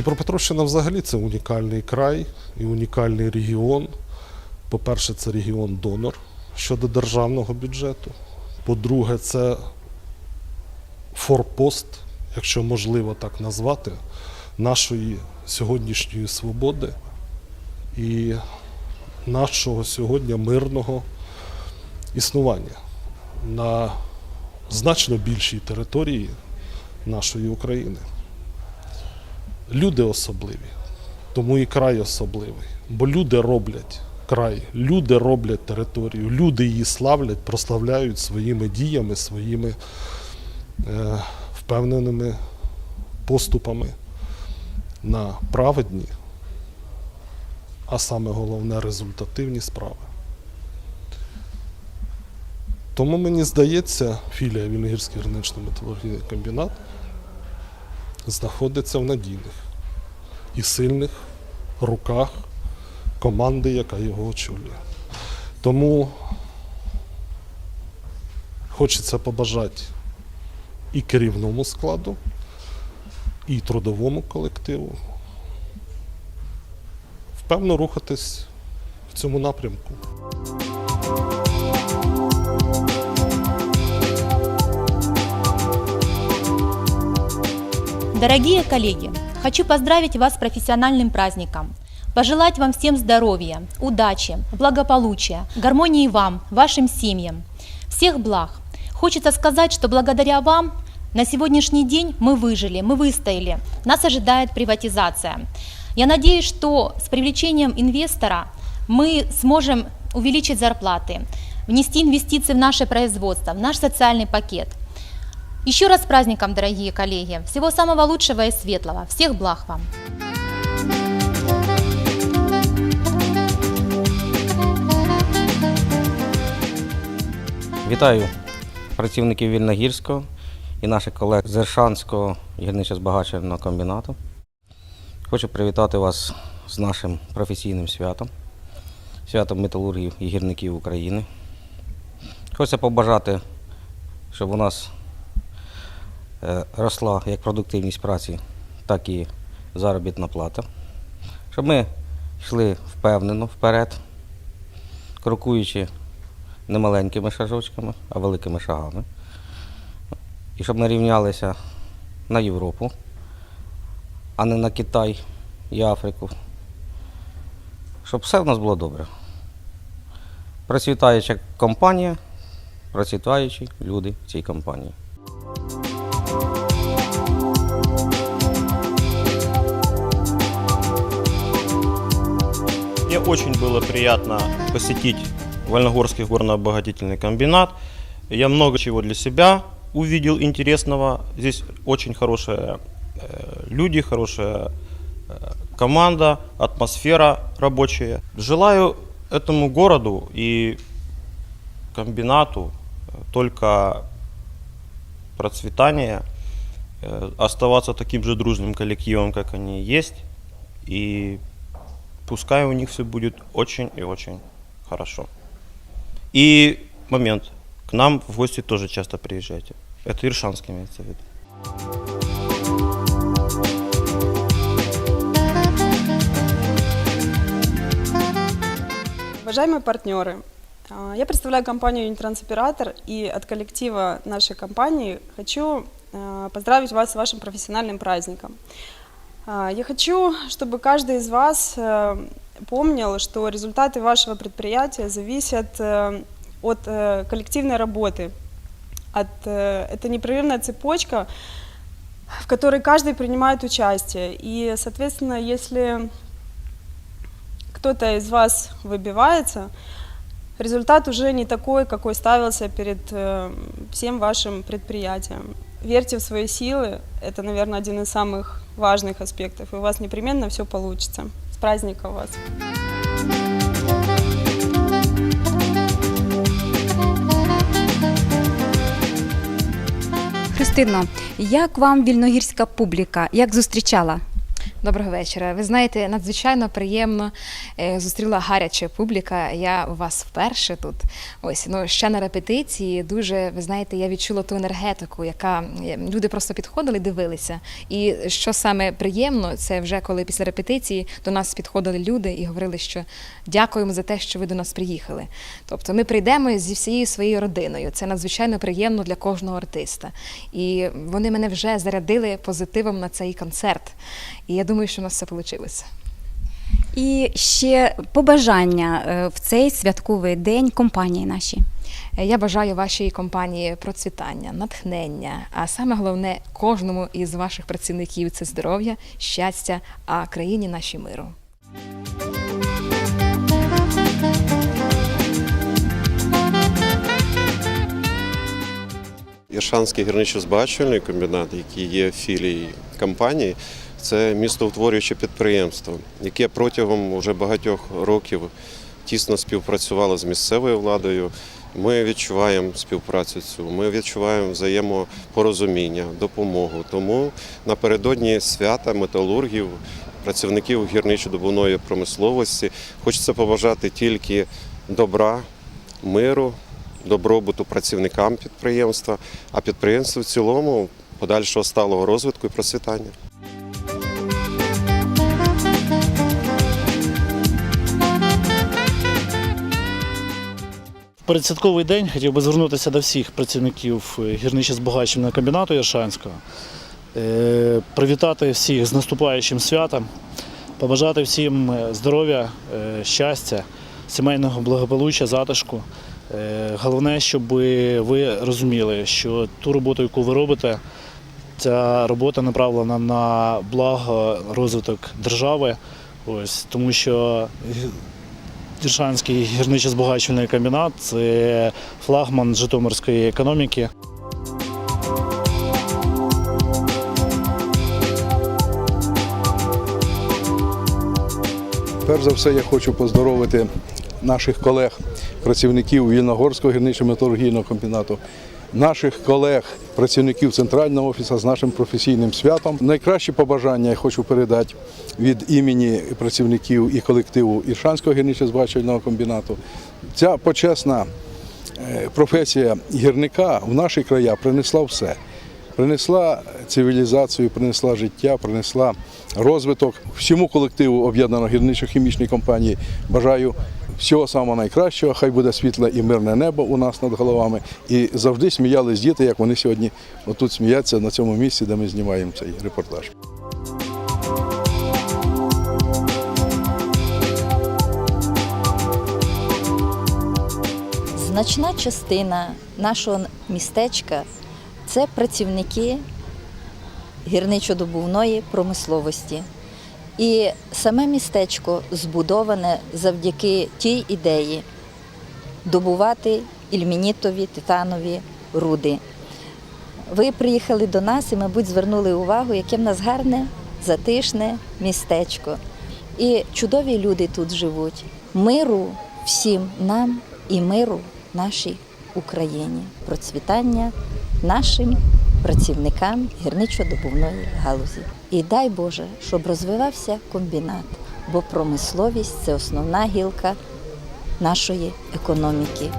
Дніпропетровщина взагалі це унікальний край і унікальний регіон. По-перше, це регіон донор щодо державного бюджету. По-друге, це форпост, якщо можливо так назвати, нашої сьогоднішньої свободи і нашого сьогодні мирного існування на значно більшій території нашої України. Люди особливі, тому і край особливий. Бо люди роблять край, люди роблять територію, люди її славлять, прославляють своїми діями, своїми е, впевненими поступами на праведні, а саме головне результативні справи. Тому мені здається, філія Вільногірський граничний металургійний комбінат знаходиться в надійних і сильних руках команди, яка його очолює. Тому хочеться побажати і керівному складу, і трудовому колективу впевно рухатись в цьому напрямку. Дорогие коллеги, хочу поздравить вас с профессиональным праздником. Пожелать вам всем здоровья, удачи, благополучия, гармонии вам, вашим семьям, всех благ. Хочется сказать, что благодаря вам на сегодняшний день мы выжили, мы выстояли. Нас ожидает приватизация. Я надеюсь, что с привлечением инвестора мы сможем увеличить зарплаты, внести инвестиции в наше производство, в наш социальный пакет. Еще раз с праздником, дорогие коллеги. Всего самого лучшего и светлого. Всех благ вам. Вітаю працівників Вільногірського і наших колег з Ершанського гірничо-збагачувального комбінату. Хочу привітати вас з нашим професійним святом, святом металургів і гірників України. Хочеться побажати, щоб у нас росла як продуктивність праці, так і заробітна плата. Щоб ми йшли впевнено вперед, крокуючи не маленькими шажочками, а великими шагами. І щоб ми рівнялися на Європу, а не на Китай і Африку. Щоб все в нас було добре. Процвітаюча компанія, процвітаючі люди в цій компанії. Очень было приятно посетить Вольногорский горно-обогатительный комбинат. Я много чего для себя увидел интересного. Здесь очень хорошие э, люди, хорошая э, команда, атмосфера рабочая. Желаю этому городу и комбинату э, только процветания, оставаться таким же дружным коллективом, как они есть, и пускай у них все будет очень и очень хорошо. И момент. К нам в гости тоже часто приезжайте. Это Иршанский имеется в виду. Уважаемые партнеры, а, я представляю компанию Юнитранс-Оператор и от коллектива нашей компании хочу а, поздравить вас с вашим профессиональным праздником. А, Я хочу, чтобы каждый из вас э, помнил, что результаты вашего предприятия зависят э, от э, коллективной работы, от, это непрерывная цепочка, в которой каждый принимает участие. И, соответственно, если кто-то из вас выбивается, результат уже не такой, какой ставился перед всем вашим предприятием Верьте в свои силы, это, наверное, один из самых важных аспектов, и у вас непременно все получится. С праздником вас! Христино, як вам вільногірська публіка? Як зустрічала? Доброго вечора. Ви знаєте, надзвичайно приємно е, зустріла гаряча публіка. Я у вас вперше тут. Ось ну ще на репетиції. Дуже ви знаєте, я відчула ту енергетику, яка е, люди просто підходили, дивилися. І що саме приємно, це вже коли після репетиції до нас підходили люди і говорили, що дякуємо за те, що ви до нас приїхали. Тобто ми прийдемо зі всією своєю родиною. Це надзвичайно приємно для кожного артиста. І вони мене вже зарядили позитивом на цей концерт. І я думаю, що у нас все вийшло. І ще побажання е, в цей святковий день компанії нашій. Е, Я бажаю вашій компанії процвітання, натхнення, а саме головне кожному із ваших працівників це здоров'я, щастя, а країні нашій миру. Іршанський гірничо-збагачувальний комбінат, який є філією компанії, це містоутворююче підприємство, яке протягом вже багатьох років тісно співпрацювало з місцевою владою. Ми відчуваємо співпрацю цю, ми відчуваємо взаємопорозуміння, допомогу. Тому напередодні свята металургів, працівників гірничо-добувної промисловості хочеться побажати тільки добра, миру, добробуту працівникам підприємства, а підприємству в цілому подальшого сталого розвитку і процвітання. Передсвятковий день хотів би звернутися до всіх працівників гірничо-збагачувального комбінату Яршанського, Е, привітати всіх з наступаючим святом, побажати всім е, здоров'я, е, щастя, сімейного благополуччя, затишку. Е, Головне, щоб ви розуміли, що ту роботу, яку ви робите, ця робота направлена на благо розвиток держави. Ось тому що Діршанський гірничо-збагачувальний комбінат це флагман Житомирської економіки. Перш за все, я хочу поздоровити наших колег, працівників Вільногорського гірничо-металургійного комбінату, наших колег, працівників центрального офісу з нашим професійним святом. Найкращі побажання я хочу передати від імені працівників і колективу Іршанського гірничо-збагачувального комбінату. Ця почесна е, професія гірника в наші края принесла все. Принесла цивілізацію, принесла життя, принесла розвиток. Всьому колективу об'єднаної гірничо-хімічної компанії бажаю всього самого найкращого. Хай буде світле і мирне небо у нас над головами. І завжди сміялись діти, як вони сьогодні отут сміються на цьому місці, де ми знімаємо цей репортаж. Значна частина нашого містечка це працівники гірничо-добувної промисловості. І саме містечко збудоване завдяки тій ідеї добувати ільмінітові титанові руди. Ви приїхали до нас і, мабуть, звернули увагу, яке в нас гарне, затишне містечко. І чудові люди тут живуть. Миру всім нам і миру нашій Україні. Процвітання нашим працівникам гірничо-добувної галузі. І дай Боже, щоб розвивався комбінат, бо промисловість це основна гілка нашої економіки.